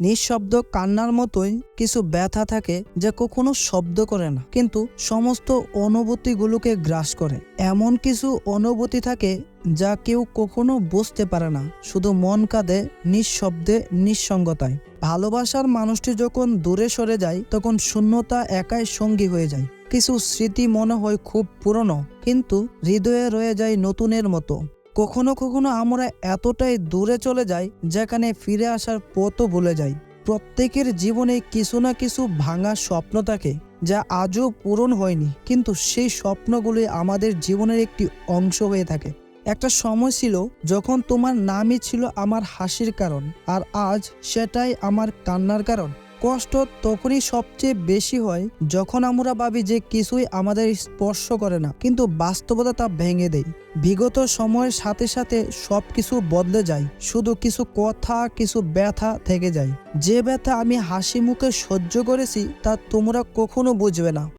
নিঃশব্দ কান্নার মতোই কিছু ব্যথা থাকে যা কখনো শব্দ করে না। কিন্তু সমস্ত অনুভূতিগুলোকে গ্রাস করে। এমন কিছু অনুভূতি থাকে যা কেউ কখনো বুঝতে পারে না। শুধু মন কাঁদে নিঃশব্দে, নিঃসঙ্গতায়। ভালোবাসার মানুষটি যখন দূরে সরে যায়, তখন শূন্যতা একাই সঙ্গী হয়ে যায়। কিছু স্মৃতি মনে হয় খুব পুরনো, কিন্তু হৃদয়ে রয়ে যায় নতুনের মতো। কখনো কখনো আমরা এতটাই দূরে চলে যাই, যেখানে ফিরে আসার পথও ভুলে যাই। প্রত্যেকের জীবনে কিছু না কিছু ভাঙা স্বপ্ন থাকে, যা আজও পূরণ হয়নি। কিন্তু সেই স্বপ্নগুলি আমাদের জীবনের একটি অংশ হয়ে থাকে। একটা সময় ছিল যখন তোমার নামই ছিল আমার হাসির কারণ, আর আজ সেটাই আমার কান্নার কারণ। কষ্ট তখনই সবচেয়ে বেশি হয় যখন আমরা ভাবি যে কিছুই আমাদের স্পর্শ করে না, কিন্তু বাস্তবতা তা ভেঙে দেয়। বিগত সময়ের সাথে সাথে সব কিছু বদলে যায়, শুধু কিছু কথা, কিছু ব্যথা থেকে যায়। যে ব্যথা আমি হাসি মুখে সহ্য করেছি তা তোমরা কখনো বুঝবে না।